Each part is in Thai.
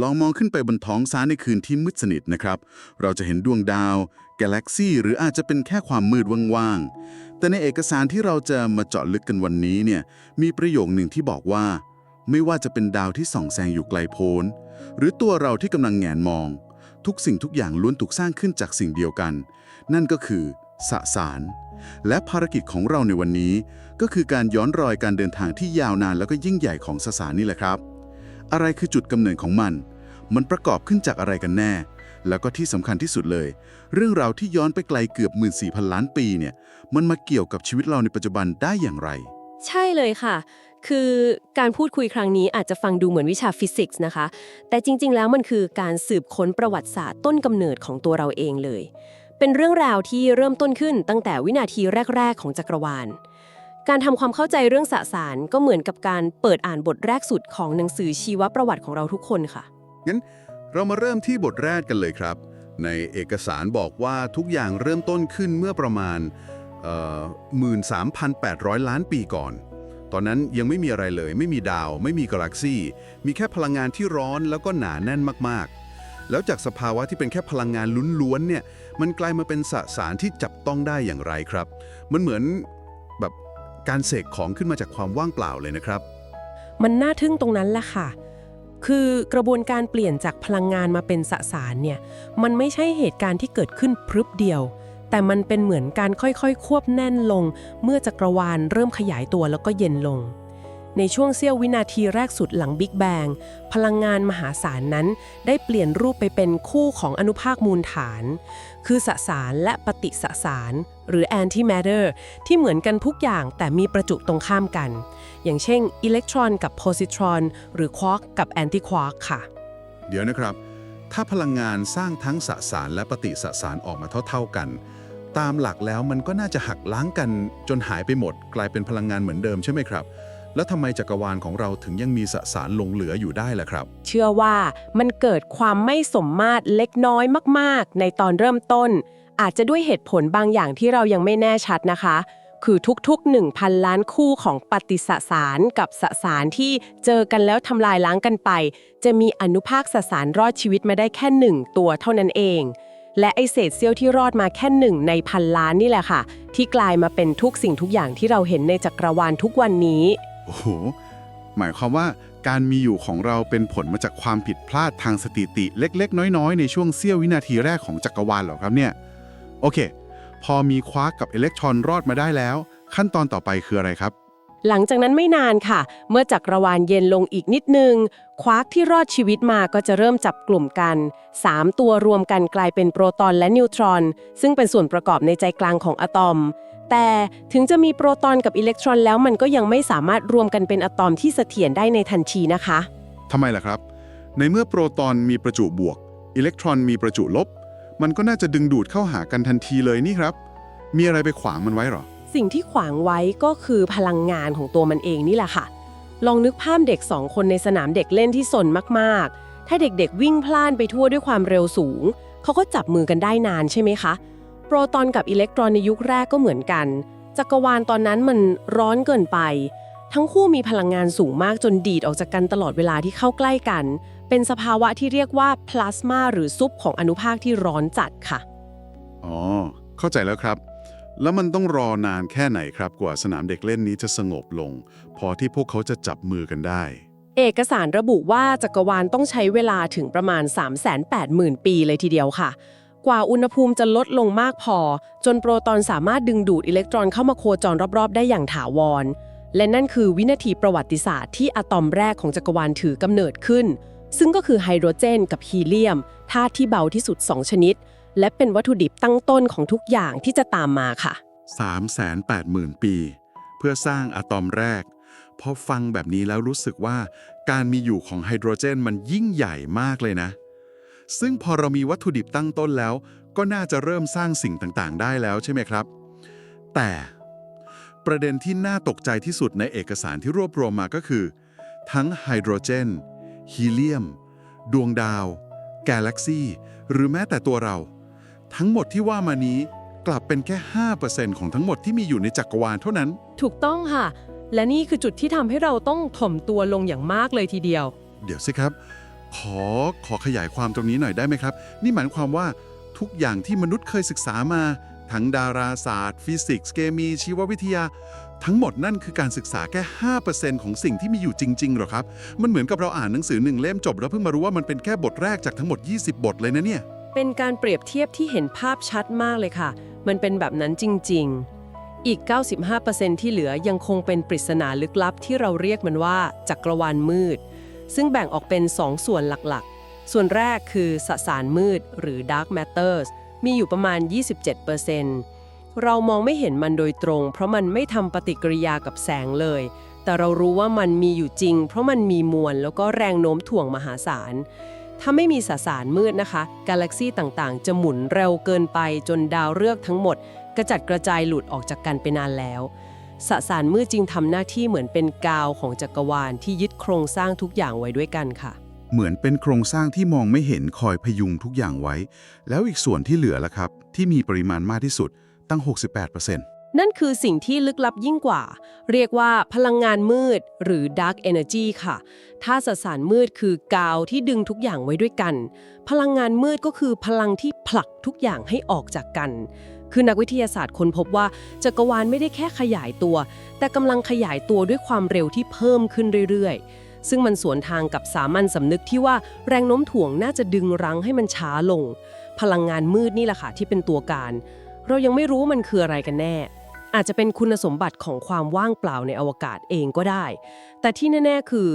ลองมองขึ้นไปบนท้องฟ้าในคืนที่มืดสนิทนะครับ เราจะเห็นดวงดาว กาแล็กซี่ หรืออาจจะเป็นแค่ความมืดว่างๆ แต่ในเอกสารที่เราจะมาเจาะลึกกันวันนี้เนี่ย มีประโยคหนึ่งที่บอกว่า ไม่ว่าจะเป็นดาวที่ส่องแสงอยู่ไกลโพ้น หรือตัวเราที่กำลังแงนมอง ทุกสิ่งทุกอย่างล้วนถูกสร้างขึ้นจากสิ่งเดียวกัน นั่นก็คือสสาร และภารกิจของเราในวันนี้ ก็คือการย้อนรอยการเดินทางที่ยาวนานแล้วก็ยิ่งใหญ่ของสสารนี่แหละครับ อะไรคือจุดกำเนิดของมัน มันประกอบขึ้นจากอะไรกันแน่ แล้วก็ที่สำคัญที่สุดเลย เรื่องราวที่ย้อนไปไกลเกือบ 14,000 ล้านปีเนี่ย มันมาเกี่ยวกับชีวิตเราในปัจจุบันได้อย่างไร ใช่เลยค่ะ คือการพูดคุยครั้งนี้อาจจะฟังดูเหมือนวิชาฟิสิกส์นะคะ แต่จริง ๆ แล้วมันคือการสืบค้นประวัติศาสตร์ต้นกำเนิดของตัวเราเองเลย เป็นเรื่องราวที่เริ่มต้นขึ้นตั้งแต่วินาทีแรก ๆ ของจักรวาล การทำความเข้าใจเรื่องสสารก็เหมือนกับการเปิดอ่านบทแรกสุดของหนังสือชีวประวัติของเราทุกคนค่ะ งั้นเรามาเริ่มที่บทแรกกันเลยครับ ในเอกสารบอกว่าทุกอย่างเริ่มต้นขึ้นเมื่อประมาณเอ่อ13,800 ล้านปีก่อน ตอนนั้นยังไม่มีอะไรเลย ไม่มีดาว ไม่มีกาแล็กซี่ มีแค่พลังงานที่ร้อนแล้วก็หนาแน่นมากๆ แล้วจากสภาวะที่เป็นแค่พลังงานล้วนๆเนี่ย มันกลายมาเป็นสสารที่จับต้องได้อย่างไรครับ มันเหมือน การเสกของขึ้นมาจากความว่างเปล่าเลยนะครับ มันน่าทึ่งตรงนั้นแหละค่ะ คือกระบวนการเปลี่ยนจากพลังงานมาเป็นสสารเนี่ย มันไม่ใช่เหตุการณ์ที่เกิดขึ้นพรึบเดียว แต่มันเป็นเหมือนการค่อยๆ ควบแน่นลง เมื่อจักรวาลเริ่มขยายตัวแล้วก็เย็นลง ในช่วงเสี้ยววินาทีแรกสุดหลังบิ๊กแบงพลังงานมหาศาลนั้น ได้เปลี่ยนรูปไปเป็นคู่ของอนุภาคมูลฐาน คือสสารและปฏิสสาร หรือ antimatter ที่เหมือนกันทุกอย่างแต่มีประจุตรงข้ามกัน อย่างเช่นอิเล็กตรอนกับโพซิตรอน หรือควอร์กกับแอนติควอร์กค่ะ เดี๋ยวนะครับ ถ้าพลังงานสร้างทั้งสสารและปฏิสสารออกมาเท่า ๆกัน ตามหลักแล้วมันก็น่าจะหักล้างกันจนหายไปหมด กลายเป็นพลังงานเหมือนเดิมใช่ไหมครับแล้วทำไมจักรวาลของเราถึงยังมีสสารหลงเหลืออยู่ได้ล่ะครับ เชื่อว่ามันเกิดความไม่สมมาตรเล็กน้อยมาก ๆ ในตอนเริ่มต้น อาจจะด้วยเหตุผลบางอย่างที่เรายังไม่แน่ชัดนะคะ คือทุกๆ 1,000 ล้านคู่ของปฏิสสารกับสสารที่เจอกันแล้วทำลายล้างกันไป จะมีอนุภาคสสารรอดชีวิตมาได้แค่หนึ่งตัวเท่านั้นเอง และไอเศษเสี้ยวที่รอดมาแค่หนึ่งในพันล้านนี่แหละค่ะ ที่กลายมาเป็นทุกสิ่งทุกอย่างที่เราเห็นในจักรวาลทุกวันนี้ โอ้โห หมายความว่าการมีอยู่ของเราเป็นผลมาจากความผิดพลาดทางสถิติเล็ก ๆ น้อย ๆ ในช่วงเสี้ยววินาทีแรกของจักรวาลเหรอครับเนี่ย โอเค พอมีคว้าร์กกับอิเล็กตรอนรอดมาได้แล้ว ขั้นตอนต่อไปคืออะไรครับ หลังจากนั้นไม่นานค่ะ เมื่อจักรวาลเย็นลงอีกนิดนึง ควาร์กที่รอดชีวิตมาก็จะเริ่มจับกลุ่มกัน 3 ตัวรวมกันกลายเป็นโปรตอนและนิวตรอน ซึ่งเป็นส่วนประกอบในใจกลางของอะตอม แต่ถึงจะมีโปรตอนกับอิเล็กตรอนแล้วมันก็ยังไม่สามารถรวมกันเป็นอะตอมที่เสถียรได้ในทันทีนะคะ ทำไมล่ะครับ ในเมื่อโปรตอนมีประจุบวก อิเล็กตรอนมีประจุลบ มันก็น่าจะดึงดูดเข้าหากันทันทีเลยนี่ครับ มีอะไรไปขวางมันไว้หรอ สิ่งที่ขวางไว้ก็คือพลังงานของตัวมันเองนี่แหละค่ะ ลองนึกภาพเด็กสองคนในสนามเด็กเล่นที่สนมากๆ ถ้าเด็กๆ วิ่งพล่านไปทั่วด้วยความเร็วสูง เขาก็จับมือกันได้นานใช่ไหมคะ โปรตอนกับอิเล็กตรอนในยุคแรกก็เหมือนกัน จักรวาลตอนนั้นมันร้อนเกินไป ทั้งคู่มีพลังงานสูงมากจนดีดออกจากกันตลอดเวลาที่เข้าใกล้กัน เป็นสภาวะที่เรียกว่าพลาสมาหรือซุปของอนุภาคที่ร้อนจัดค่ะ อ๋อ เข้าใจแล้วครับ แล้วมันต้องรอนานแค่ไหนครับกว่าสนามเด็กเล่นนี้จะสงบลง พอที่พวกเขาจะจับมือกันได้ เอกสารระบุว่าจักรวาลต้องใช้เวลาถึงประมาณ 380,000 ปีเลยทีเดียวค่ะ กว่าอุณหภูมิจะลดลงมากพอ จนโปรตอนสามารถดึงดูดอิเล็กตรอนเข้ามาโคจรรอบๆ ได้อย่างถาวร และนั่นคือวินาทีประวัติศาสตร์ที่อะตอมแรกของจักรวาลถือกำเนิดขึ้น ซึ่งก็คือไฮโดรเจนกับฮีเลียมธาตุที่เบาที่สุด 2 ชนิด และเป็นวัตถุดิบตั้งต้นของทุกอย่างที่จะตามมาค่ะ 380,000 ปี เพื่อสร้างอะตอมแรก พอฟังแบบนี้แล้วรู้สึกว่า การมีอยู่ของไฮโดรเจนมันยิ่งใหญ่มากเลยนะ ซึ่งพอเรามีวัตถุดิบตั้งต้นแล้ว ก็น่าจะเริ่มสร้างสิ่งต่างๆ ได้แล้วใช่ไหมครับ แต่ประเด็นที่น่าตกใจที่สุดในเอกสารที่รวบรวมมาก็คือ ทั้งไฮโดรเจน ฮีเลียม ดวงดาวกาแล็กซี่ หรือแม้แต่ตัวเรา ทั้งหมดที่ว่ามานี้กลับเป็นแค่ 5%ของทั้งหมดที่มีอยู่ในจักรวาลเท่านั้น ถูกต้องค่ะ และนี่คือจุดที่ทำให้เราต้องถ่อมตัวลงอย่างมากเลยทีเดียว เดี๋ยวสิครับ ขอขอขยายความตรงนี้หน่อยได้ไหมครับ นี่หมายความว่าทุกอย่างที่มนุษย์เคยศึกษามา ทั้งดาราศาสตร์ ฟิสิกส์เคมีชีววิทยา ทั้งหมดนั่นคือการศึกษาแค่ 5%ของสิ่งที่มีอยู่จริงๆหรอครับ มันเหมือนกับเราอ่านหนังสือหนึ่งเล่มจบ แล้วเพิ่งมารู้ว่ามันเป็นแค่บทแรกจากทั้งหมด 20 บทเลยนะเนี่ย เป็นการเปรียบเทียบที่เห็นภาพชัดมากเลยค่ะ มันเป็นแบบนั้นจริง ๆ อีก 95%ที่เหลือยังคงเป็นปริศนาลึกลับที่เราเรียกมันว่าจักรวาลมืด ซึ่งแบ่งออกเป็น 2 ส่วนหลักๆ ส่วนแรกคือสสารมืดหรือ dark matters มีอยู่ประมาณ 27%เรามองไม่เห็นมันโดยตรง เพราะมันไม่ทำปฏิกิริยากับแสงเลย แต่เรารู้ว่ามันมีอยู่จริง เพราะมันมีมวลแล้วก็แรงโน้มถ่วงมหาศาลถ้าไม่มีสสารมืดนะคะ กาแล็กซี่ต่างๆ จะหมุนเร็วเกินไปจนดาวฤกษ์ทั้งหมด กระจัดกระจายหลุดออกจากกันไปนานแล้วสสารมืดจึงทำหน้าที่เหมือนเป็นกาวของจักรวาลที่ยึดโครงสร้างทุกอย่างไว้ด้วยกันค่ะ เหมือนเป็นโครงสร้างที่มองไม่เห็นคอยพยุงทุกอย่างไว้ แล้วอีกส่วนที่เหลือล่ะครับ ที่มีปริมาณมากที่สุดตั้ง 68%นั่นคือสิ่งที่ลึกลับยิ่งกว่า เรียกว่าพลังงานมืดหรือ dark energy ค่ะ ถ้าสสารมืดคือกาวที่ดึงทุกอย่างไว้ด้วยกัน พลังงานมืดก็คือพลังที่ผลักทุกอย่างให้ออกจากกัน คือนักวิทยาศาสตร์ค้นพบว่าจักรวาลไม่ได้แค่ขยายตัว แต่กำลังขยายตัวด้วยความเร็วที่เพิ่มขึ้นเรื่อยๆ ซึ่งมันสวนทางกับสามัญสำนึกที่ว่าแรงโน้มถ่วงน่าจะดึงรั้งให้มันช้าลง พลังงานมืดนี่แหละค่ะที่เป็นตัวการ เรายังไม่รู้มันคืออะไรกันแน่ อาจจะเป็นคุณสมบัติของความว่างเปล่าในอวกาศเองก็ได้ แต่ที่แน่ ๆ คือ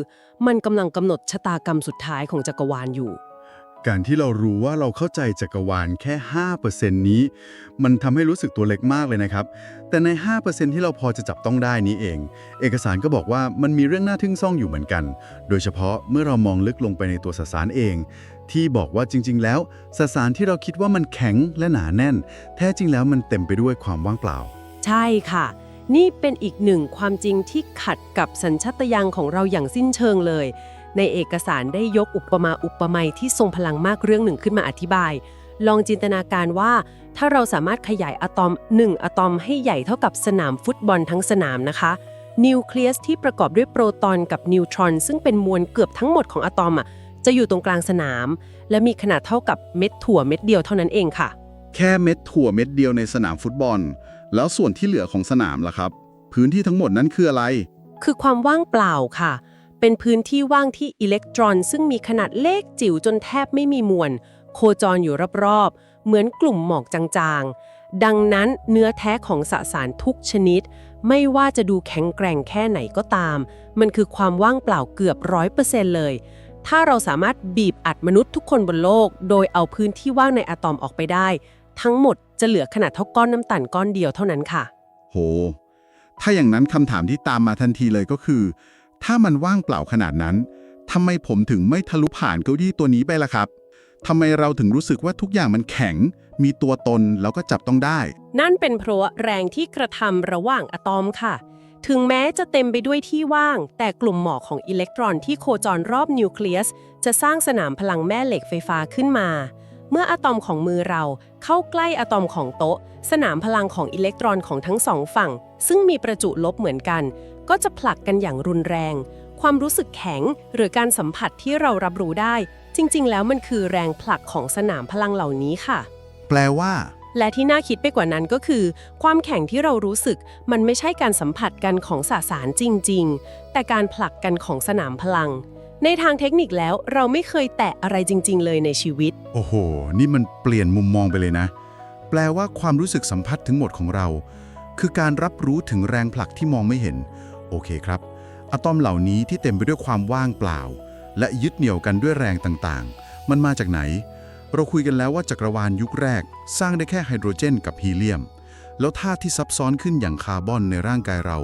มันกำลังกำหนดชะตากรรมสุดท้ายของจักรวาลอยู่ การที่เรารู้ว่าเราเข้าใจจักรวาลแค่ 5%นี้ มันทำให้รู้สึกตัวเล็กมากเลยนะครับ แต่ใน 5%ที่เราพอจะจับต้องได้นี้เอง เอกสารก็บอกว่ามันมีเรื่องน่าทึ่งซ่องอยู่เหมือนกัน โดยเฉพาะเมื่อเรามองลึกลงไปในตัวสสารเอง ที่บอกว่าจริง ๆ แล้วสสารที่เราคิดว่ามันแข็งและหนาแน่น แท้จริงแล้วมันเต็มไปด้วยความว่างเปล่า ใช่ค่ะ นี่เป็นอีกหนึ่งความจริงที่ขัดกับสัญชาตญาณของเราอย่างสิ้นเชิงเลย ในเอกสารได้ยกอุปมาอุปไมยที่ทรงพลังมากเรื่องหนึ่งขึ้นมาอธิบาย ลองจินตนาการว่า ถ้าเราสามารถขยายอะตอม 1 อะตอมให้ใหญ่เท่ากับสนามฟุตบอลทั้งสนามนะคะนิวเคลียสที่ประกอบด้วยโปรตอนกับนิวตรอน ซึ่งเป็นมวลเกือบทั้งหมดของอะตอมอะจะอยู่ตรงกลางสนาม และมีขนาดเท่ากับเม็ดถั่วเม็ดเดียวเท่านั้นเองค่ะ แค่เม็ดถั่วเม็ดเดียวในสนามฟุตบอล แล้วส่วนที่เหลือของสนามล่ะครับ พื้นที่ทั้งหมดนั้นคืออะไร คือความว่างเปล่าค่ะ เป็นพื้นที่ว่างที่อิเล็กตรอน ซึ่งมีขนาดเล็กจิ๋วจนแทบไม่มีมวล โคจรอยู่รอบๆ เหมือนกลุ่มหมอกจางๆ ดังนั้นเนื้อแท้ของสสารทุกชนิด ไม่ว่าจะดูแข็งแกร่งแค่ไหนก็ตาม มันคือความว่างเปล่าเกือบร้อยเปอร์เซ็นต์เลย ถ้าเราสามารถบีบอัดมนุษย์ทุกคนบนโลก โดยเอาพื้นที่ว่างในอะตอมออกไปได้ ทั้งหมดจะเหลือขนาดเท่าก้อนน้ำตาลก้อนเดียวเท่านั้นค่ะ โห ถ้าอย่างนั้นคำถามที่ตามมาทันทีเลยก็คือ ถ้ามันว่างเปล่าขนาดนั้นทำไมผมถึงไม่ทะลุผ่านเก้าอี้ตัวนี้ไปล่ะครับทำไมเราถึงรู้สึกว่าทุกอย่างมันแข็ง มีตัวตนแล้วก็จับต้องได้ นั่นเป็นเพราะแรงที่กระทำระหว่างอะตอมค่ะ ถึงแม้จะเต็มไปด้วยที่ว่าง แต่กลุ่มหมอกของอิเล็กตรอนที่โคจรรอบนิวเคลียส จะสร้างสนามพลังแม่เหล็กไฟฟ้าขึ้นมา เมื่ออะตอมของมือเราเข้าใกล้อะตอมของโต๊ะ สนามพลังของอิเล็กตรอนของทั้งสองฝั่ง ซึ่งมีประจุลบเหมือนกัน ก็จะผลักกันอย่างรุนแรง ความรู้สึกแข็งหรือการสัมผัสที่เรารับรู้ได้ จริง ๆ แล้วมันคือแรงผลักของสนามพลังเหล่านี้ค่ะ แปลว่า และที่น่าคิดไปกว่านั้นก็คือ ความแข็งที่เรารู้สึก มันไม่ใช่การสัมผัสกันของสสารจริง ๆ แต่การผลักกันของสนามพลัง ในทางเทคนิคแล้วเราไม่เคยแตะอะไรจริง ๆ เลยในชีวิต โอ้โห นี่มันเปลี่ยนมุมมองไปเลยนะ แปลว่าความรู้สึกสัมผัสทั้งหมดของเรา คือการรับรู้ถึงแรงผลักที่มองไม่เห็น โอเคครับ อะตอมเหล่านี้ที่เต็มไปด้วยความว่างเปล่า และยึดเหนี่ยวกันด้วยแรงต่างๆ มันมาจากไหน เราคุยกันแล้วว่าจักรวาลยุคแรก สร้างได้แค่ไฮโดรเจนกับฮีเลียม แล้วธาตุที่ซับซ้อนขึ้นอย่างคาร์บอนในร่างกายเรา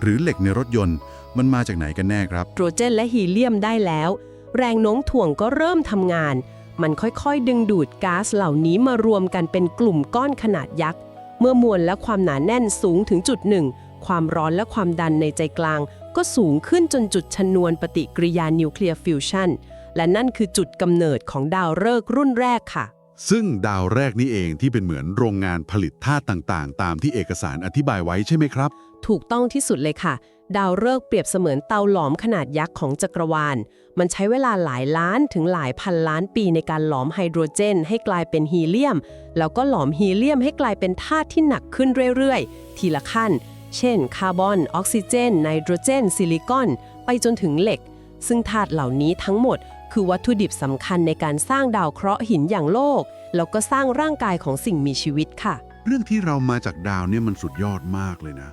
หรือเหล็กในรถยนต์ มันมาจากไหนกันแน่ครับโตรเจนและฮีเลียมได้แล้ว แรงโน้มถ่วงก็เริ่มทำงาน มันค่อยๆ ดึงดูดก๊าซเหล่านี้มารวมกันเป็นกลุ่มก้อนขนาดยักษ์ เมื่อมวลและความหนาแน่นสูงถึงจุดหนึ่ง ความร้อนและความดันในใจกลาง ก็สูงขึ้นจนจุดชนวนปฏิกิริยานิวเคลียร์ฟิวชันและนั่นคือจุดกำเนิดของดาวฤกษ์รุ่นแรกค่ะ ซึ่งดาวแรกนี่เองที่เป็นเหมือนโรงงานผลิตธาตุต่างๆ ตามที่เอกสารอธิบายไว้ใช่ไหมครับ ถูกต้องที่สุดเลยค่ะ ดาวฤกษ์เปรียบเสมือนเตาหลอมขนาดยักษ์ของจักรวาล มันใช้เวลาหลายล้านถึงหลายพันล้านปีในการหลอมไฮโดรเจน ให้กลายเป็นฮีเลียม แล้วก็หลอมฮีเลียมให้กลายเป็นธาตุที่หนักขึ้นเรื่อยๆ ทีละขั้น เช่น คาร์บอน ออกซิเจน ไนโตรเจน ซิลิคอน ไปจนถึงเหล็ก ซึ่งธาตุเหล่านี้ทั้งหมด คือวัตถุดิบสำคัญในการสร้างดาวเคราะห์หินอย่างโลก แล้วก็สร้างร่างกายของสิ่งมีชีวิตค่ะ เรื่องที่เรามาจากดาวเนี่ยมันสุดยอดมากเลยนะ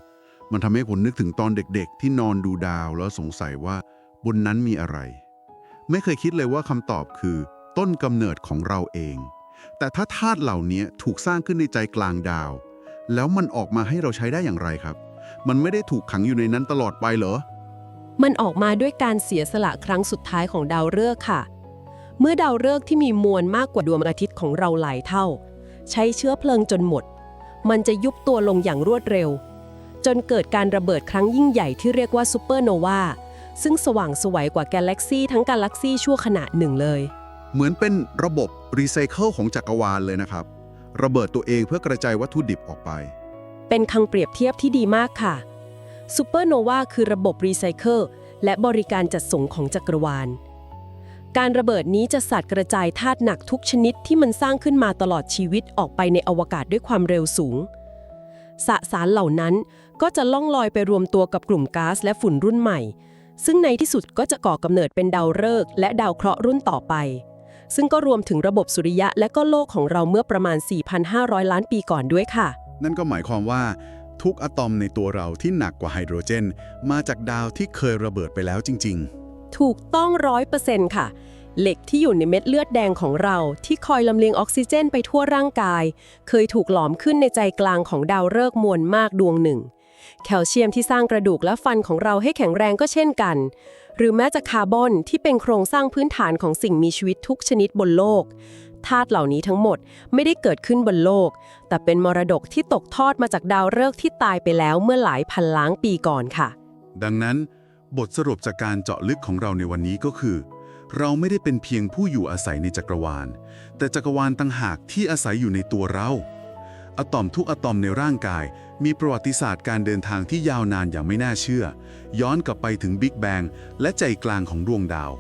มันทำให้ผมนึกถึงตอนเด็กๆ ที่นอนดูดาวแล้วสงสัยว่าบนนั้นมีอะไร ไม่เคยคิดเลยว่าคำตอบคือ ต้นกำเนิดของเราเอง แต่ถ้าธาตุเหล่านี้ถูกสร้างขึ้นในใจกลางดาว แล้วมันออกมาให้เราใช้ได้อย่างไรครับ มันไม่ได้ถูกขังอยู่ในนั้นตลอดไปเหรอ มันออกมาด้วยการเสียสละครั้งสุดท้ายของดาวฤกษ์ค่ะ เมื่อดาวฤกษ์ที่มีมวลมากกว่าดวงอาทิตย์ของเราหลายเท่า ใช้เชื้อเพลิงจนหมด มันจะยุบตัวลงอย่างรวดเร็ว จนเกิดการระเบิดครั้งยิ่งใหญ่ที่เรียกว่าซูเปอร์โนวาซึ่งสว่างไสวยกว่าแกาแล็กซี่ทั้งกาแล็กซี่ชั่วขณะหนึ่งเลย เหมือนเป็นระบบรีไซเคิลของจักรวาลเลยนะครับ ระเบิดตัวเองเพื่อกระจายวัตถุดิบออกไป เป็นคำเปรียบเทียบที่ดีมากค่ะซูเปอร์โนวาคือระบบรีไซเคิลและบริการจัดส่งของจักรวาล การระเบิดนี้จะสัดกระจายธาตุหนักทุกชนิดที่มันสร้างขึ้นมาตลอดชีวิตออกไปในอวกาศด้วยความเร็วสูง สสารเหล่านั้นก็จะล่องลอยไปรวมตัวกับกลุ่มก๊าซและฝุ่นรุ่นใหม่ ซึ่งในที่สุดก็จะก่อกำเนิดเป็นดาวฤกษ์และดาวเคราะห์รุ่นต่อไป ซึ่งก็รวมถึงระบบสุริยะและก็โลกของเราเมื่อประมาณ 4,500 ล้านปีก่อนด้วยค่ะ นั่นก็หมายความว่าทุกอะตอมในตัวเราที่หนักกว่าไฮโดรเจน มาจากดาวที่เคยระเบิดไปแล้วจริง ๆ ถูกต้องร้อยเปอร์เซ็นต์ค่ะ เหล็กที่อยู่ในเม็ดเลือดแดงของเราที่คอยลำเลียงออกซิเจนไปทั่วร่างกาย เคยถูกหลอมขึ้นในใจกลางของดาวฤกษ์มวลมากดวงหนึ่ง แคลเซียมที่สร้างกระดูกและฟันของเราให้แข็งแรงก็เช่นกัน รือแม้จะคาร์บอนที่เป็นโครงสร้างพื้นฐานของสิ่งมีชีวิตทุกชนิดบนโลกธาตุเหล่านี้ทั้งหมดไม่ได้เกิดขึ้นบนโลก แต่เป็นมรดกที่ตกทอดมาจากดาวฤกษ์ที่ตายไปแล้วเมื่อหลายพันล้านปีก่อนค่ะ ดังนั้น บทสรุปจากการเจาะลึกของเราในวันนี้ก็คือ เราไม่ได้เป็นเพียงผู้อยู่อาศัยในจักรวาล แต่จักรวาลต่างหากที่อาศัยอยู่ในตัวเรา อะตอมทุกอะตอมในร่างกาย มีประวัติศาสตร์การเดินทางที่ยาวนานอย่างไม่น่าเชื่อ ย้อนกลับไปถึงบิ๊กแบงและใจกลางของดวงดาว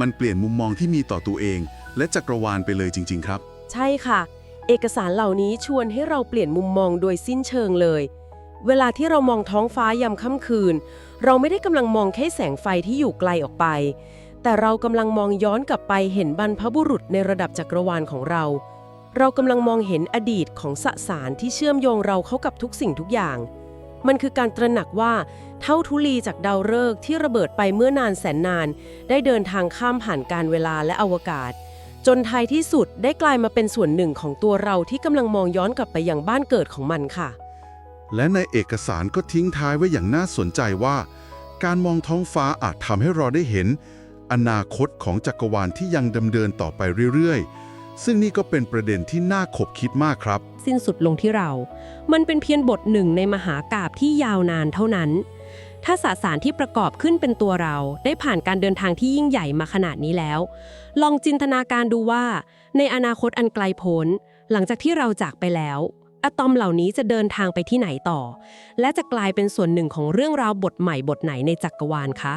มันเปลี่ยนมุมมองที่มีต่อตัวเอง และจักรวาลไปเลยจริง ๆ ครับ ใช่ค่ะ เอกสารเหล่านี้ชวนให้เราเปลี่ยนมุมมองโดยสิ้นเชิงเลย เวลาที่เรามองท้องฟ้ายามค่ำคืน เราไม่ได้กำลังมองแค่แสงไฟที่อยู่ไกลออกไป แต่เรากำลังมองย้อนกลับไปเห็นบรรพบุรุษในระดับจักรวาลของเรา เรากำลังมองเห็นอดีตของสสารที่เชื่อมโยงเราเข้ากับทุกสิ่งทุกอย่าง มันคือการตระหนักว่า เท่าทุลีจากดาวฤกษ์ที่ระเบิดไปเมื่อนานแสนนาน ได้เดินทางข้ามผ่านการเวลาและอวกาศ จนท้ายที่สุดได้กลายมาเป็นส่วนหนึ่งของตัวเราที่กำลังมองย้อนกลับไปยังบ้านเกิดของมันค่ะ และในเอกสารก็ทิ้งท้ายไว้อย่างน่าสนใจว่า การมองท้องฟ้าอาจทำให้เราได้เห็น อนาคตของจักรวาลที่ยังดำเนินต่อไปเรื่อยๆ ซึ่งนี่ก็เป็นประเด็นที่น่าขบคิดมากครับ สิ้นสุดลงที่เรา มันเป็นเพียงบทหนึ่งในมหากาบที่ยาวนานเท่านั้น ถ้าสสารที่ประกอบขึ้นเป็นตัวเรา ได้ผ่านการเดินทางที่ยิ่งใหญ่มาขนาดนี้แล้ว ลองจินตนาการดูว่า ในอนาคตอันไกลโพ้น หลังจากที่เราจากไปแล้วอะตอมเหล่านี้จะเดินทางไปที่ไหนต่อ และจะกลายเป็นส่วนหนึ่งของเรื่องราวบทใหม่บทไหนในจักรวาลคะ